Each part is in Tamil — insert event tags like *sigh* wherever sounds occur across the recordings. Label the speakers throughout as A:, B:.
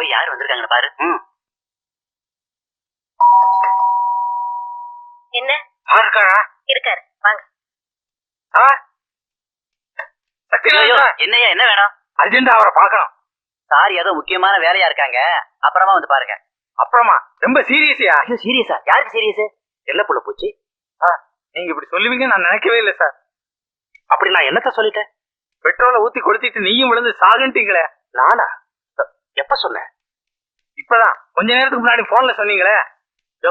A: போய் யார் வந்திருக்காங்கன்னு பாரு.
B: என்ன?
C: இருக்காரா
B: இருக்காரு. வாங்க.
A: ஐயோ, என்னய்யா என்ன வேணும்?
C: அர்ஜென்டா அவரை பார்க்கணும்.
A: சார் ஏதோ முக்கியமான வேலையா இருக்காங்க. அப்புறமா வந்து பாருங்க.
C: அப்புறமா ரொம்ப சீரியஸியா
A: ஐயோ சீரியஸா யாருக்கு சீரியஸ் என்ன புள்ள பூச்சி?
C: நீங்க இப்படி சொல்லுவீங்க நான் நினைக்கவே இல்லை சார்.
A: அப்படி நான் என்னத்த சொல்லிட்டேன்?
C: பெட்ரோலை ஊத்தி கொளுத்திட்டு நீயும் விழுந்து சாகுன்ட்டீங்களே.
A: நானா? எப்ப சொன்னேன்?
C: இப்பதான். கொஞ்ச நேரத்துக்கு முன்னாடி போன்ல சொன்னீங்களே.
A: யோ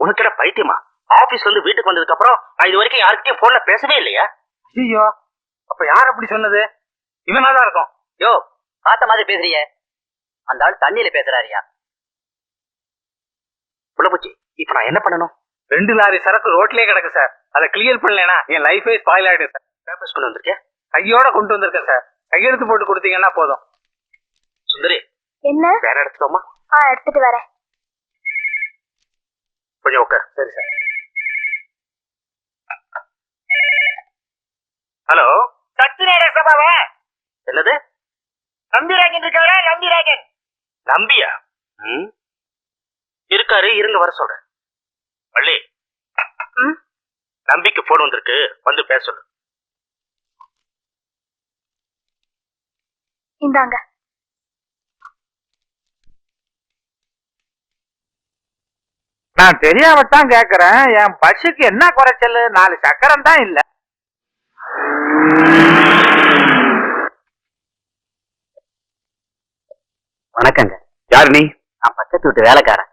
A: உனக்கு என்ன பைத்தியமா? ஆபீஸ் வந்து வீட்டுக்கு வந்ததுக்கு அப்புறம் நான் இது வரைக்கும் யாருக்கிட்டயும் போன்ல பேசவே இல்லையா.
C: ஐயோ அப்ப யார் அப்படி சொன்னது? இவனா தான் இருக்கும்.
A: யோ பார்த்த மாதிரி பேசுறியே. அந்த ஆள் தண்ணியில பேசுறாரியா. புள்ளப்பூச்சி இப்ப நான் என்ன பண்ணணும்?
C: ரெண்டு லாரி சரக்கு ரோட்லயே கிடக்கு சார். அதை கிளியர் பண்ணலைன்னா என் லைஃபே ஸ்பாயில் ஆயிடும் சார்.
A: பேப்பர்ஸ் கொண்டு வந்திருக்கேன்
C: கையோட கொண்டு வந்திருக்கேன் சார். கையெழுத்து போட்டு கொடுத்தீங்கன்னா போதும்.
A: சுந்தரி
B: என்ன?
A: வேற எடுத்துட்டோமா
B: ஆ எடுத்துட்டு வரேன்.
A: கொஞ்சம் உட்கார்.
C: சரி சார்.
A: ஹலோ?
C: சத்திரேட சபாவா?
A: என்னது?
C: நம்பிராஜன் இருக்காரா? நம்பிராஜன்
A: நம்பியா? ம். இருக்காரு இருங்க வர சொல்றேன். பள்ளி
B: ம்?
A: நம்பிக்கு போன் வந்திருக்கு. வந்து பேச. சொல்லு
B: இந்தாங்க.
C: நான் தெரியாமத்தான் கேக்குறேன். என் பஸ்ஸுக்கு என்ன குறைச்சல்? நாலு சக்கரம் தான் இல்ல.
A: வணக்கங்க.
D: யார் நீ?
A: நான் பக்கத்து வீட்டு வேலைக்காரன்.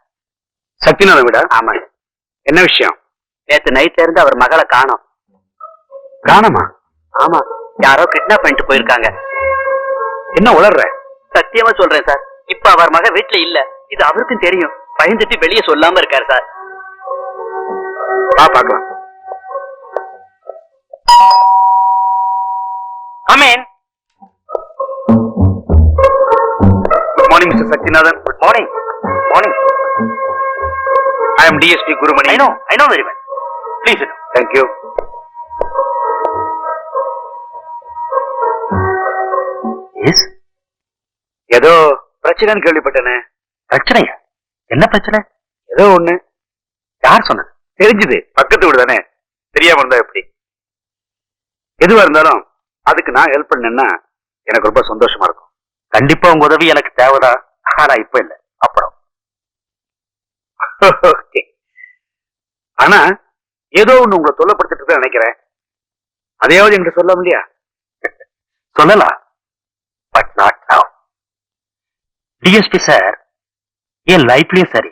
D: சக்திநாத விட?
A: ஆமாங்க
D: என்ன விஷயம்?
A: நேத்து நைட்ல இருந்து அவர் மகளை காணோம்.
D: காணமா?
A: ஆமா. யாரோ கிட்னாப் பண்ணிட்டு போயிருக்காங்க.
D: என்ன உளர்ற?
A: சத்தியமா சொல்றேன் சார். இப்ப அவர் மக வீட்டுல இல்ல. இது அவருக்கும் தெரியும். பயந்துட்டு வெளியே சொல்லாம இருக்காரு சார்.
D: வா பார்க்கலாம்.
A: Come on
D: good morning mister Sakthinathan
A: good morning morning
D: I am DSP Gurumani
A: I know I know very well please
D: thank you
A: yes
D: ஏதோ பிரச்சனைன்னு கேள்விப்பட்டேனே.
A: பிரச்சனையா? என்ன பிரச்சனை?
D: ஏதோ ஒண்ணு.
A: யார் சொன்ன
D: தெரிஞ்சுது. பக்கத்து வீடு தானே தெரியாம இருந்தா எப்படி? எதுவா இருந்தாலும் அதுக்கு நான் ஹெல்ப் பண்ணேன்னா எனக்கு ரொம்ப சந்தோஷமா இருக்கும்.
A: கண்டிப்பா உங்க உதவி எனக்கு தேவைதான் ஆனா இப்ப இல்ல. அப்புறம். *laughs*
D: ஆனா ஏதோ ஒண்ணு உங்களை தொல்லப்படுத்திட்டு இருக்கேன்னு நினைக்கிறேன். அதையாவது என்கிட்ட *laughs* சொல்லலாம் இல்லையா?
A: சொல்லலாம். But not now DSP sir என் லைஃப்லயும் சரி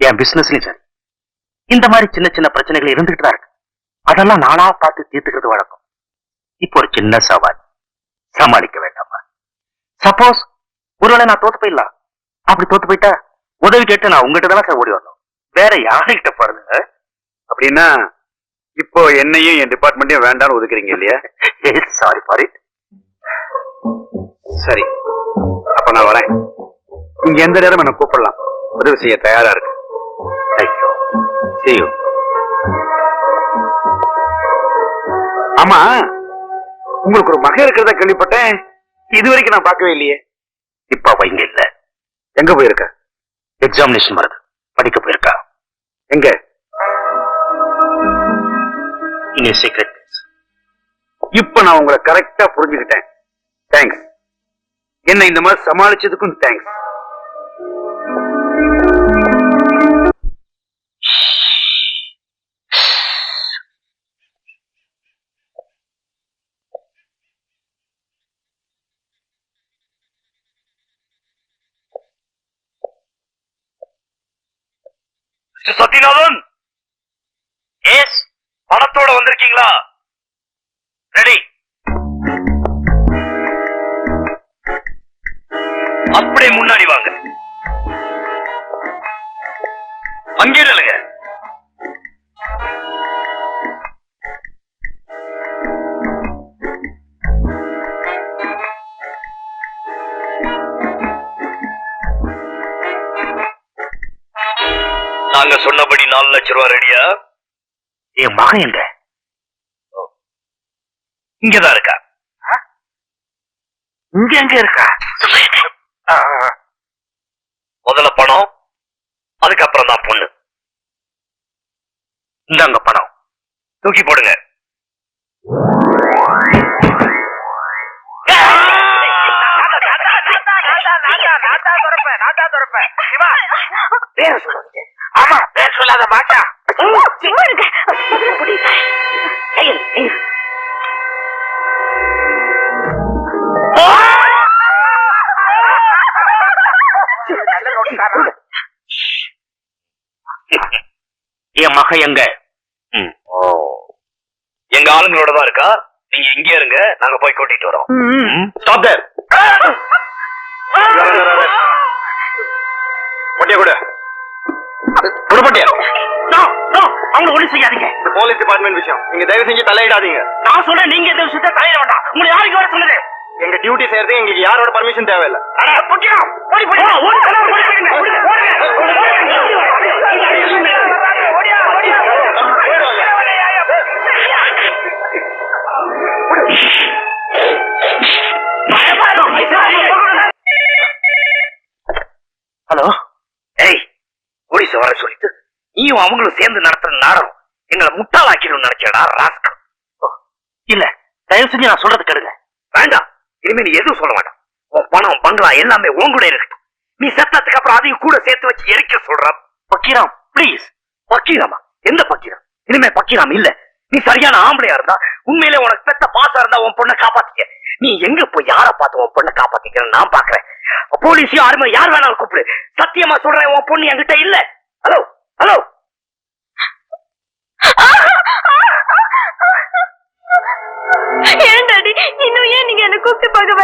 A: என் பிசினஸ்லயும் சரி. இந்த மாதிரி சின்ன சின்ன பிரச்சனைகள் இருந்துகிட்டு தான் இருக்கு. அதெல்லாம் நானா பார்த்து தீர்த்துக்கிறது வழக்கம். இப்போ ஒரு சின்ன சவால். சமாளிக்க வேண்டாமா? சப்போஸ் ஒருவேளை நான் தோத்து போயிடலாம். அப்படி தோத்து போயிட்டா உதவி கேட்டு நான் உங்ககிட்ட தானே சார் ஓடி வரணும். வேற யாருகிட்ட போறது?
D: அப்படின்னா இப்போ என்னையும் என் டிபார்ட்மெண்ட்டையும் வேண்டாம்னு ஒதுக்குறீங்க இல்லையா?
A: சாரி ஃபார் இட்
D: சரி. அப்ப நான் வரேன். நீங்க எந்த நேரம் என்ன கூப்பிடலாம்? உதவி செய்ய தயாரா இருக்கு.
A: தேங்க்யூ
D: ஆமா உங்களுக்கு ஒரு மகன் இருக்கிறதா கேள்விப்பட்டேன். இது வரைக்கும் நான் பார்க்கவே இல்லையே.
A: இப்ப அவ இங்க இல்ல.
D: எங்க போயிருக்க?
A: எக்ஸாமினேஷன் வருது படிக்க போயிருக்கா?
D: எங்க?
A: இங்க சீக்ரெட்
D: இப்ப நான் உங்களை கரெக்டா புரிஞ்சுக்கிட்டேன். தேங்க்ஸ் என்ன இந்த மாதிரி சமாளிச்சதுக்கும் தேங்க்ஸ்
A: சத்யநாதன்! எஸ் பணத்தோட வந்திருக்கீங்களா? ரெடி அப்படியே முன்னாடி வாங்க. அங்கே நில்லுங்க. நாங்க சொன்னபடி நாலு லட்சம் ரூபாய் ரெடியா? என் மகன் எங்க? இங்கதான் இருக்கா? இங்க எங்க இருக்கா?
E: முதல்ல பணம் அதுக்கப்புறம் தான் பொண்ணு. இந்தாங்க பணம். தூக்கி போடுங்க.
C: பேர் சொல்லுங்க ஆமா பேர் சொல்லாத மாட்டா
B: சும்மா இருங்க.
C: ஏய், ஏய். நல்ல நோட்டுக்காரன்.
E: என் மக எங்க? எங்க ஆளுங்களோட தான் இருக்கா? நீங்க இங்க இருங்க. நாங்க போய் கூட்டிட்டு வரோம். ஸ்டாப் தேர் பொட்டிய கூட. கொடு பொட்டிய அவங்க ஒண்ணு செய்யாதீங்க போலீஸ் டிபார்ட்மெண்ட் விஷயம் நீங்க தயவு செஞ்சு தலையிடாதீங்க நான் சொல்றேன் நீங்க இந்த விஷயத்தை தலையிட வேண்டாம் உங்களை யாருக்கு வர சொல்லுது எங்க டியூட்டி செய்யறது எங்களுக்கு யாரோட பர்மிஷன் தேவையில்லை ஹலோ ஏய் போலீஸ் வர சொல்லிட்டு நீயும் அவங்களும் சேர்ந்து நடத்துற நாடகம் எங்களை முட்டாளாக்கிடும் நினைச்சடா ராஸ்க் இல்ல தயவு செஞ்சு நான் சொல்றது கேளுங்க வேண்டாம் இனிமே நீ எதுவும் சொல்ல வேண்டாம். உன் பணம் பங்களா எல்லாமே உன் கூட இருக்கட்டும். நீ செத்ததுக்கு அப்புறம் அதையும் கூட சேர்த்து வச்சு எரிக்க சொல்ற. பக்கீராம் ப்ளீஸ் பக்கீராமா? எந்த பக்கீராம்? இனிமே பக்கீராம் இல்ல. நீ சரியான ஆம்பளையா இருந்தா உண்மையிலே உனக்கு பெத்த பாசா இருந்தா உன் பொண்ணை காப்பாத்திக்க. நீ எங்க போய் யார பார்த்து உன் பொண்ணை காப்பாத்திக்கிறன்னு நான் பாக்குறேன். போலீஸையும் ஆர்மை யார் வேணாலும் கூப்பிடு. சத்தியமா சொல்றேன் உன் பொண்ணு என்கிட்ட இல்ல. ஹலோ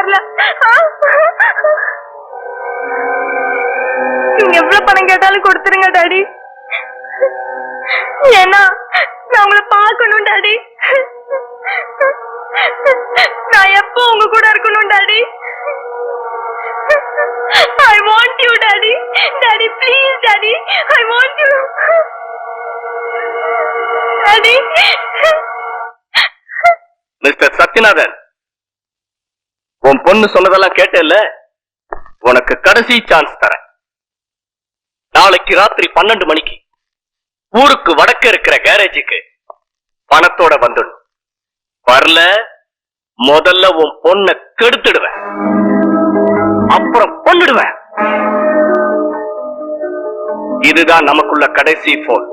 B: வரல. நீங்க எவ்வளவு பணம் கேட்டாலும் கொடுத்துருங்க டாடி. ஏன்னா நான் உங்களை பார்க்கணும் டாடி. நான் எப்போ உங்க கூட இருக்கணும் daddy? I want you daddy. Daddy please daddy. I want you daddy.
E: Mister Sathyanathan. உன் பொண்ணு சொன்னதெல்லாம் கேட்டல உனக்கு கடைசி சான்ஸ் தரேன். நாளைக்கு ராத்திரி பன்னெண்டு மணிக்கு ஊருக்கு வடக்க இருக்கிற கேரேஜுக்கு பணத்தோட வந்துடும் வரல முதல்ல உன் பொண்ணை கெடுத்துடுவேன். அப்புறம் கொண்டுடுவேன் இதுதான் நமக்குள்ள கடைசி போன்